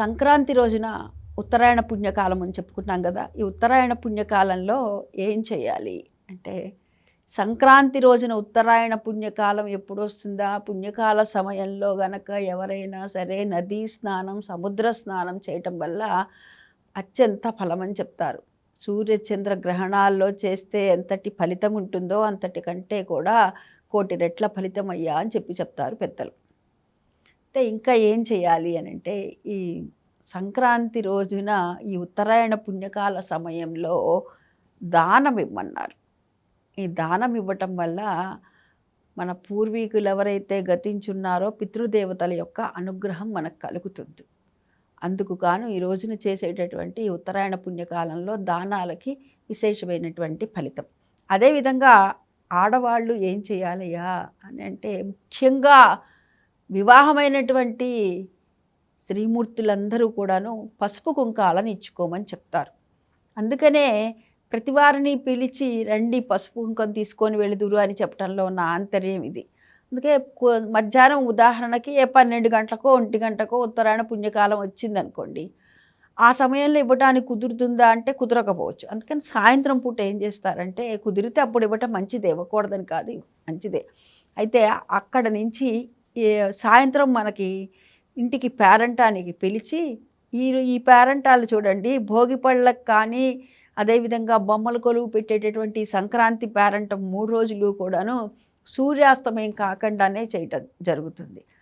సంక్రాంతి రోజున ఉత్తరాయణ పుణ్యకాలం అని చెప్పుకుంటాం కదా ఈ ఉత్తరాయణ పుణ్యకాలంలో ఏం చేయాలి? అంటే సంక్రాంతి రోజున ఉత్తరాయణ పుణ్యకాలం ఎప్పుడు వస్తుందా? పుణ్యకాల సమయంలో గనక ఎవరైనా సరే నదీ స్నానం సముద్ర స్నానం చేయటం వల్ల అత్యంత ఫలమని చెప్తారు. సూర్య చంద్ర గ్రహణాల్లో చేస్తే ఎంతటి ఫలితం ఉంటుందో అంతటి కంటే కూడా కోటి రెట్ల ఫలితం అయ్యా అని చెప్పి చెప్తారు పెద్దలు. అయితే ఇంకా ఏం చేయాలి అని అంటే ఈ సంక్రాంతి రోజున ఈ ఉత్తరాయణ పుణ్యకాల సమయంలో దానం ఇవ్వమన్నారు. ఈ దానం ఇవ్వటం వల్ల మన పూర్వీకులు ఎవరైతే గతించున్నారో పితృదేవతల యొక్క అనుగ్రహం మనకు కలుగుతుంది. అందుకు గాను ఈ రోజున చేసేటటువంటి ఈ ఉత్తరాయణ పుణ్యకాలంలో దానాలకి విశేషమైనటువంటి ఫలితం. అదేవిధంగా ఆడవాళ్ళు ఏం చేయాలయ్యా అని అంటే ముఖ్యంగా వివాహమైనటువంటి శ్రీమూర్తులందరూ కూడాను పసుపు కుంకాలను ఇచ్చుకోమని చెప్తారు. అందుకనే ప్రతి వారిని పిలిచి రండి పసుపు కుంకం తీసుకొని వెళుదురు అని చెప్పడంలో ఉన్న ఆంతర్యం ఇది. అందుకే మధ్యాహ్నం ఉదాహరణకి ఏ పన్నెండు గంటలకో ఒంటి గంటకో ఉత్తరాయణ పుణ్యకాలం వచ్చిందనుకోండి ఆ సమయంలో ఇవ్వడానికి కుదురుతుందా అంటే కుదరకపోవచ్చు. అందుకని సాయంత్రం పూట ఏం చేస్తారంటే కుదిరితే అప్పుడు ఇవ్వటం మంచిదే ఇవ్వకూడదని కాదు మంచిదే. అయితే అక్కడ నుంచి సాయంత్రం మనకి ఇంటికి పేరంటానికి పిలిచి ఈ ఈ పేరంటాలు చూడండి భోగి పళ్ళకు కానీ అదేవిధంగా బొమ్మల కొలువు పెట్టేటటువంటి సంక్రాంతి పేరంటం మూడు రోజులు కూడాను సూర్యాస్తమయం కాకుండానే చేయటం జరుగుతుంది.